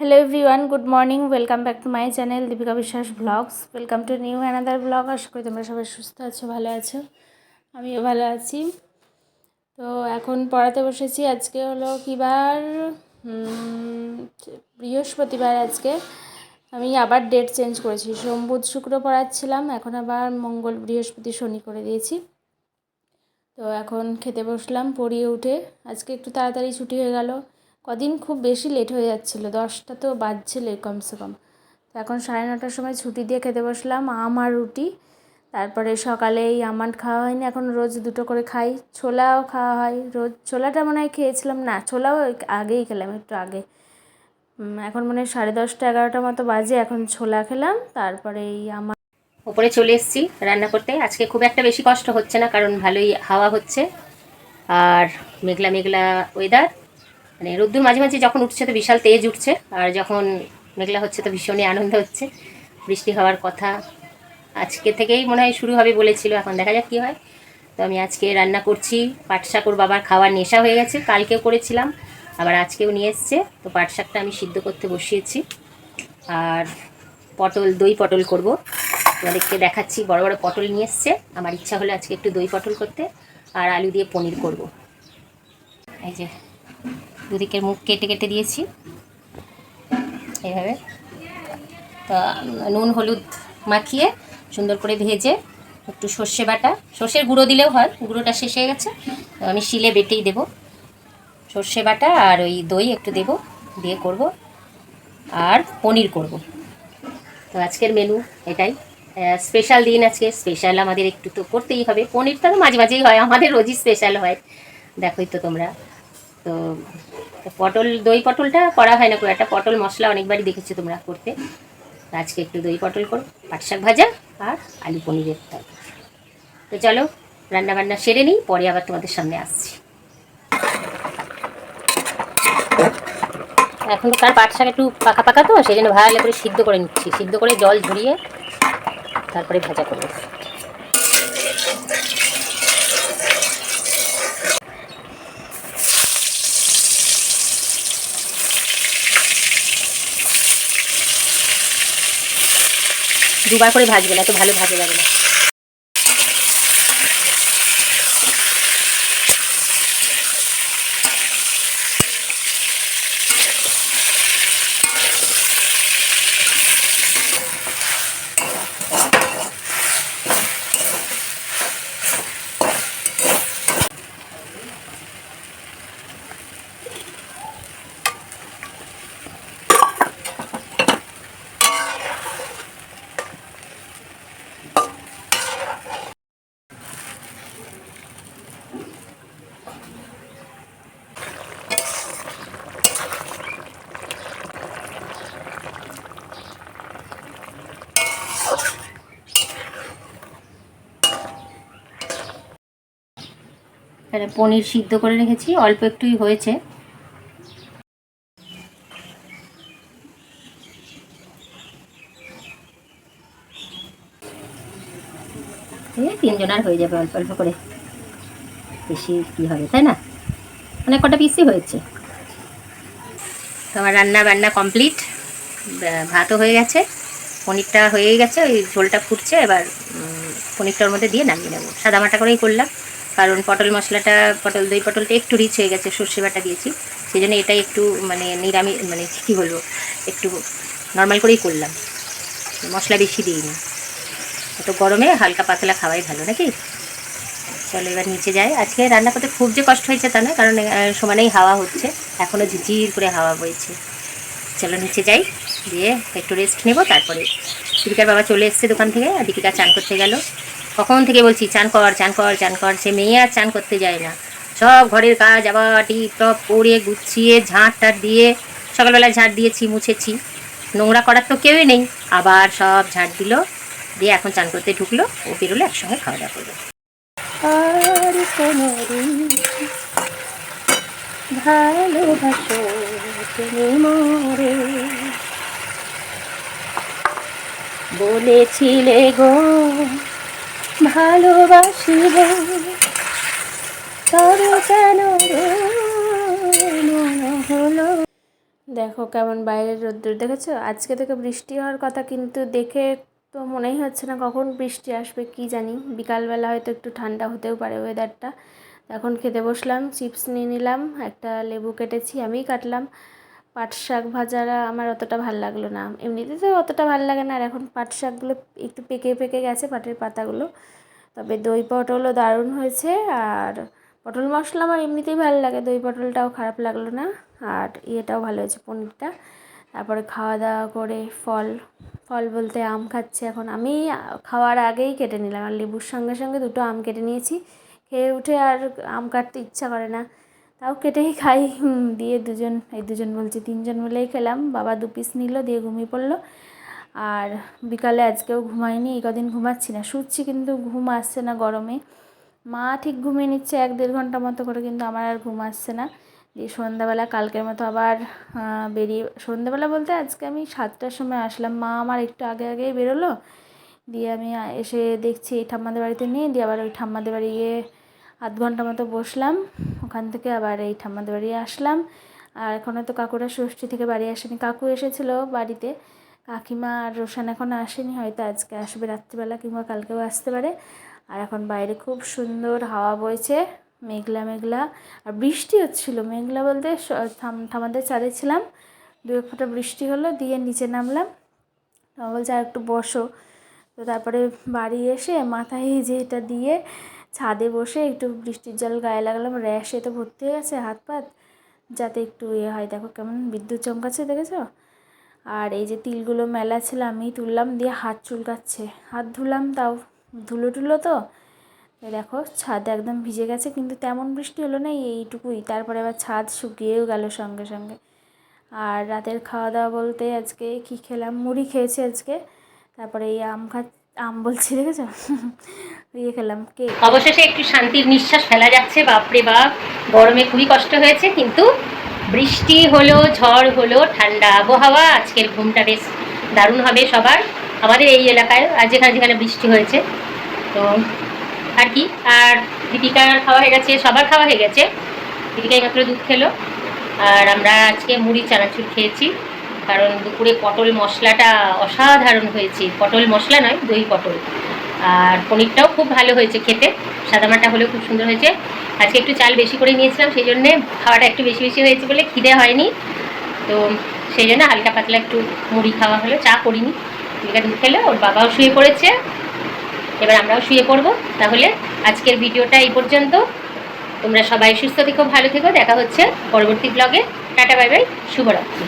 Hello everyone good morning welcome back to my channel Deepika Biswas vlogs welcome to new another vlog আশা করি তোমরা সবাই সুস্থ আছো, ভালো আছো, আমিও ভালো আছি। তো এখন পড়াতে বসেছি, আজকে হলো কিবার বৃহস্পতিবার আজকে। আমি আবার ডেট চেঞ্জ করেছি, সোম, বুধ, শুক্র পড়াচ্ছিলাম, এখন আবার মঙ্গল, বৃহস্পতি, শনি করে দিয়েছি। তো এখন খেতে বসলাম, পড়িয়ে উঠে, আজকে একটু তাড়াতাড়ি ছুটি হয়ে গেল। কদিন খুব বেশি লেট হয়ে যাচ্ছিল, দশটা তো বাজছিল কমসে কম। তো এখন সাড়ে নটার সময় ছুটি দিয়ে খেতে বসলাম, আম আর রুটি। তারপরে সকালে এই আমান্ড খাওয়া হয়নি, এখন রোজ দুটো করে খাই। ছোলাও খাওয়া হয়, রোজ ছোলাটা মনে হয় খেয়েছিলাম, না ছোলাও আগেই খেলাম, একটু আগে। এখন মনে হয় সাড়ে দশটা, এগারোটা মতো বাজে, এখন ছোলা খেলাম, তারপরে এই আমার ওপরে চলে এসেছি রান্না করতে। আজকে খুব একটা বেশি কষ্ট হচ্ছে না, কারণ ভালোই হাওয়া হচ্ছে। আর মেঘলা মেঘলা ওয়েদার মানে রোদ্দুর মাঝে মাঝে যখন উঠছে তো বিশাল তেজ উঠছে, আর যখন মেঘলা হচ্ছে তো ভীষণই আনন্দ হচ্ছে। বৃষ্টি হওয়ার কথা আজকে থেকেই মনে হয় শুরু হবে বলেছিল, এখন দেখা যাক কী হয়। তো আমি আজকে রান্না করছি পাট শাক ওর বাবার খাওয়ার নেশা হয়ে গেছে, কালকেও করেছিলাম, আবার আজকেও নিয়ে এসছে। তো পাট শাকটা আমি সিদ্ধ করতে বসিয়েছি, আর পটল, দই পটল করব। তোমাদেরকে দেখাচ্ছি, বড় বড় পটল নিয়ে এসছে। আমার ইচ্ছা হলো আজকে একটু দই পটল করতে, আর আলু দিয়ে পনির করব। এই যে দুদিকের মুখ কেটে কেটে দিয়েছি। এইভাবে তা, নুন, হলুদ মাখিয়ে সুন্দর করে ভেজে একটু সর্ষে বাটা, সর্ষের গুঁড়ো দিলেও হয়, গুঁড়োটা শেষ হয়ে গেছে। তো আমি শিলে বেটেই দেবো। সর্ষে বাটা আর ওই দই একটু দেবো, দিয়ে করব। আর পনির করব। তো আজকের মেনু এটাই। স্পেশাল দিন আজকে স্পেশাল আমাদের একটু তো করতেই হবে। পনিরটা তো মাঝে মাঝেই হয়, আমাদের রোজই স্পেশাল হয়। দেখোই তো তোমরা। তো পটল, দই পটলটা করা হয় না খুব, একটা পটল মশলা অনেকবারই দেখেছ তোমরা করতে। আজকে একটু দই পটল করো, পাট শাক ভাজা আর আলু পনিরের তরকারি। তো চলো রান্না বান্না সেরে নিই, পরে আবার তোমাদের সামনে আসছি। এখন তো তার পাট শাক একটু পাকা পাকা তো, সেই জন্য ভালো করে সিদ্ধ করে নিচ্ছি। সিদ্ধ করে জল ঝরিয়ে তারপরে ভাজা করব। দুবার করে ভাজবে না তো ভালো ভাজা যাবে না। এখানে পনির সিদ্ধ করে রেখেছি, অল্প একটুই হয়েছে। তিনজনার হয়ে যাবে অল্প অল্প করে। বেশি কি হবে, তাই না? অনেক কটা পিসই হয়েছে। তো আমার রান্না বান্না কমপ্লিট। ভাতও হয়ে গেছে। পনিরটা হয়ে গেছে, ওই ঝোলটা ফুটছে, এবার পনিরটার মধ্যে দিয়ে নামিয়ে নেব। সাদামাটা করেই করলাম। কারণ পটল মশলাটা, পটল, দই পটলটা একটু রিচ হয়ে গেছে, সর্ষে বাটা দিয়েছি। সেই জন্য এটা একটু মানে নিরামিষ মানে কী বলব, একটু নর্মাল করেই করলাম। মশলা বেশি দিইনি। তো গরমে হালকা পাতলা খাওয়াই ভালো নাকি? চলো এবার নিচে যাই। আজকে রান্না করতে খুব যে কষ্ট হয়েছে তা না কারণ সমানেই হাওয়া হচ্ছে। এখনও ঝিঝির করে হাওয়া বইছে। চলো নিচে যাই দিয়ে একটু রেস্ট নেব, তারপরে দীপিকার বাবা চলে এসছে দোকান থেকে। আর দীপিকা চান করতে গেল। কখন থেকে বলছি, চান কর চান কর চান কর। সে মেয়ে আর চান করতে যায় না। সব ঘরের কাজ, আবার টিপ টপ করে গুছিয়ে ঝাঁট টাট দিয়ে সকালবেলা ঝাঁট দিয়েছি, মুছেছি। নোংরা করার তো কেউই নেই। আবার সব ঝাঁট দিল, দিয়ে এখন চান করতে ঢুকলো, ও বেরোলো একসঙ্গে খাওয়া দাওয়া মোরে। বলেছিলে গো ভালোবাসিব তবে কেন হলো। দেখো কেমন বাইরের রোদ্দুর, দেখেছ? আজকে থেকে বৃষ্টি হওয়ার কথা কিন্তু দেখে তো মনেই হচ্ছে না কখন বৃষ্টি আসবে, কি জানি? বিকালবেলা হয়তো একটু ঠান্ডা হতেও পারে ওয়েদারটা এখন খেতে বসলাম চিপস নিয়ে নিলাম, একটা লেবু কেটেছি, আমিই কাটলাম। পাট শাক ভাজারা আমার অতটা ভালো লাগল না। এমনিতে তো অতটা ভালো লাগে না, আর এখন পাট শাকগুলো একটু পেকে পেকে গেছে পাটের পাতাগুলো। তবে দই পটলও দারুণ হয়েছে, আর পটল মশলা আমার এমনিতেই ভালো লাগে, দই পটলটাও খারাপ লাগল না, আর ইয়েটাও ভালো হয়েছে পনিরটা। তারপরে খাওয়া দাওয়া করে ফল ফল বলতে আম খাচ্ছে এখন। আমি খাওয়ার আগেই কেটে নিলাম, আর লেবুর সঙ্গে সঙ্গে দুটো আম কেটে নিয়েছি। খেয়ে উঠে আর আম কাটতে ইচ্ছা করে না। তাও কেটেই খাই। দিয়ে দুজন, এই দুজন বলছি, তিনজন মিলেই খেলাম। বাবা দু পিস নিল, দিয়ে ঘুমিয়ে পড়ল। আর বিকালে আজকেও ঘুমাইনি এই কদিন ঘুমাচ্ছি না। শুচ্ছি কিন্তু ঘুম আসছে না গরমে। মা ঠিক ঘুমিয়ে নিচ্ছে এক দেড় ঘণ্টা মতো করে, কিন্তু আমার আর ঘুম আসছে না। দিয়ে সন্ধ্যাবেলা কালকের মতো আবার বেরিয়ে, সন্ধ্যাবেলা বলতে আজকে আমি সাতটার সময় আসলাম। মা আমার একটু আগে আগেই বেরোলো। দিয়ে আমি এসে দেখছি এই ঠাম্মাদের বাড়িতে নিয়ে দিয়ে আবার ওই ঠাম্মাদের বাড়ি গিয়ে আধ ঘণ্টা মতো বসলাম, ওখান থেকে আবার এই ঠাম্মাদের বাড়ি আসলাম। আর এখনও তো কাকুরা ষষ্ঠী থেকে বাড়ি আসেনি। কাকু এসেছিল বাড়িতে, কাকিমা আর রোশান এখনও আসেনি, হয়তো আজকে আসবে রাত্রিবেলা কিংবা কালকেও আসতে পারে। আর এখন বাইরে খুব সুন্দর হাওয়া বইছে, মেঘলা মেঘলা। আর বৃষ্টি হচ্ছিল, মেঘলা বলতে ঠামাদের ছাদে ছিলাম। দু এক ফোঁটা বৃষ্টি হলো, দিয়ে নিচে নামলাম। বলছে, আর একটু বসো। তো তারপরে বাড়ি এসে মাথায় এই যে এটা দিয়ে ছাদে বসে একটু বৃষ্টির জল গায়ে লাগালাম, র্যাশে তো ভর্তি হয়ে গেছে হাত পাত, যাতে একটু ইয়ে হয়। দেখো কেমন বিদ্যুৎ চমকাচ্ছে, দেখেছ? আর এই যে তিলগুলো মেলা ছিল আমি তুললাম, দিয়ে হাত চুলকাচ্ছে। হাত ধুলাম, তাও ধুলো টুলো তো। দেখো, ছাদ একদম ভিজে গেছে, কিন্তু তেমন বৃষ্টি হলো না, এইটুকুই। তারপরে আবার ছাদ শুকিয়েও গেল সঙ্গে সঙ্গে। আর রাতের খাওয়া দাওয়া বলতে আজকে কি খেলাম? মুড়ি খেয়েছি আজকে। তারপরে এই আম খা আম বলছি, দেখেছ? ইয়ে খেলাম, কেক। অবশেষে একটু শান্তির নিঃশ্বাস ফেলা যাচ্ছে বাপরে বাপ। গরমে খুবই কষ্ট হয়েছে, কিন্তু বৃষ্টি হলো, ঝড় হলো, ঠান্ডা আবহাওয়া, আজকের ঘুমটা বেশ দারুণ হবে সবার। আমাদের এই এলাকায় আর যেখানে যেখানে বৃষ্টি হয়েছে। তো, আর কি? আর দীপিকার খাওয়া হয়ে গেছে, সবার খাওয়া হয়ে গেছে। দীপিকা মাত্র দুধ খেলো। আর আমরা আজকে মুড়ি চানাচুর খেয়েছি। কারণ দুপুরে পটল মশলাটা অসাধারণ হয়েছে। পটল মশলা নয়, দই পটল। আর পনিরটাও খুব ভালো হয়েছে খেতে। সাদা সাদামাটা হলেও খুব সুন্দর হয়েছে। আজকে একটু চাল বেশি করে নিয়েছিলাম সেই জন্যে খাওয়াটা একটু বেশি বেশি হয়েছে বলে খিদে হয়নি। তো সেই জন্য হালকা পাতলা একটু মুড়ি খাওয়া হলো, চা করিনি। দীপিকা দুধ খেলো, ওর বাবাও শুয়ে পড়েছে। এবার আমরাও শুয়ে পড়ব। তাহলে আজকের ভিডিওটা এই পর্যন্ত। তোমরা সবাই সুস্থ থেকো, ভালো থেকো। দেখা হচ্ছে পরবর্তী ব্লগে টাটা, বাই বাই। শুভরাত্রি।